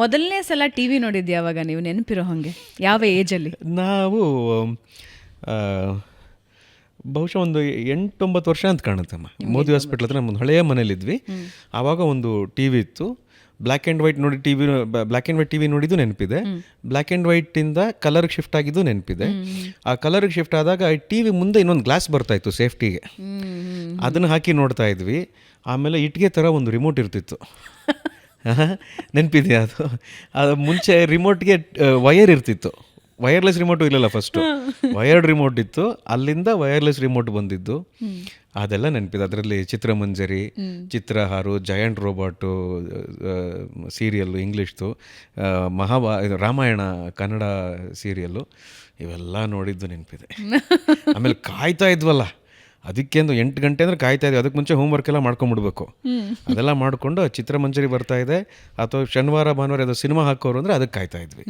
ಮೊದಲನೇ ಸಲ T V ನೋಡಿದ್ದೆ ಯಾವಾಗ ನೀವು? ನೆನಪಿರೋ ಹಾಗೆ? ಯಾವ ಏಜಲ್ಲಿ ನಾವು ಬಹುಶಃ ಒಂದು ಎಂಟೊಂಬತ್ತು ವರ್ಷ ಅಂತ ಕಾಣುತ್ತಮ್ಮ ಮೋದಿ ಹಾಸ್ಪಿಟ್ಲ್ ಹತ್ರ ನಮ್ಮೊಂದು ಹಳೆಯ ಮನೇಲಿದ್ವಿ. ಆವಾಗ ಒಂದು ಟಿ ವಿ ಇತ್ತು. ಬ್ಲ್ಯಾಕ್ ಆ್ಯಂಡ್ ವೈಟ್ ನೋಡಿ T V black and white T V ನೋಡಿದ್ದು ನೆನಪಿದೆ ಬ್ಲ್ಯಾಕ್ ಆ್ಯಂಡ್ ವೈಟಿಂದ ಕಲರ್ಗೆ ಶಿಫ್ಟ್ ಆಗಿದ್ದು ನೆನಪಿದೆ. ಆ ಕಲರ್ಗೆ ಶಿಫ್ಟ್ ಆದಾಗ ಟಿ ವಿ ಮುಂದೆ ಇನ್ನೊಂದು ಗ್ಲಾಸ್ ಬರ್ತಾ ಇತ್ತು ಸೇಫ್ಟಿಗೆ ಅದನ್ನು ಹಾಕಿ ನೋಡ್ತಾ ಇದ್ವಿ. ಆಮೇಲೆ ಇಟ್ಗೆ ಥರ ಒಂದು ರಿಮೋಟ್ ಇರ್ತಿತ್ತು. ನೆನಪಿದೆಯಾ ಅದು? ಅದು ಮುಂಚೆ ರಿಮೋಟ್ಗೆ ವಯರ್ ಇರ್ತಿತ್ತು. ವಯರ್ಲೆಸ್ ರಿಮೋಟು ಇಲ್ಲಲ್ಲ ಫಸ್ಟು ವಯರ್ಡ್ ರಿಮೋಟ್ ಇತ್ತು. ಅಲ್ಲಿಂದ ವಯರ್ಲೆಸ್ ರಿಮೋಟ್ ಬಂದಿದ್ದು. ಅದೆಲ್ಲ ನೆನಪಿದೆ. ಅದರಲ್ಲಿ Chitramanjari Chitrahaar giant robot serial ಇಂಗ್ಲೀಷ್ದು ಮಹಾಭಾ ರಾಮಾಯಣ ಕನ್ನಡ ಸೀರಿಯಲ್ಲು ಇವೆಲ್ಲ ನೋಡಿದ್ದು ನೆನಪಿದೆ. ಆಮೇಲೆ ಕಾಯ್ತಾ ಇದ್ವಲ್ಲ. ಅದಕ್ಕೆ ಒಂದು ಎಂಟು ಗಂಟೆ ಅಂದ್ರೆ ಕಾಯ್ತಾ ಇದ್ವಿ. ಅದಕ್ಕೆ ಮುಂಚೆ ಹೋಮ್ವರ್ಕ್ ಎಲ್ಲ ಮಾಡ್ಕೊಂಡ್ಬಿಡ್ಬೇಕು. ಅದೆಲ್ಲ ಮಾಡಿಕೊಂಡು ಚಿತ್ರಮಂಜರಿ ಬರ್ತಾ ಇದೆ. ಅಥವಾ ಶನಿವಾರ ಭಾನುವಾರ ಅದು ಸಿನಿಮಾ ಹಾಕೋರು ಅಂದರೆ ಅದಕ್ಕೆ ಕಾಯ್ತಾ ಇದ್ವಿ.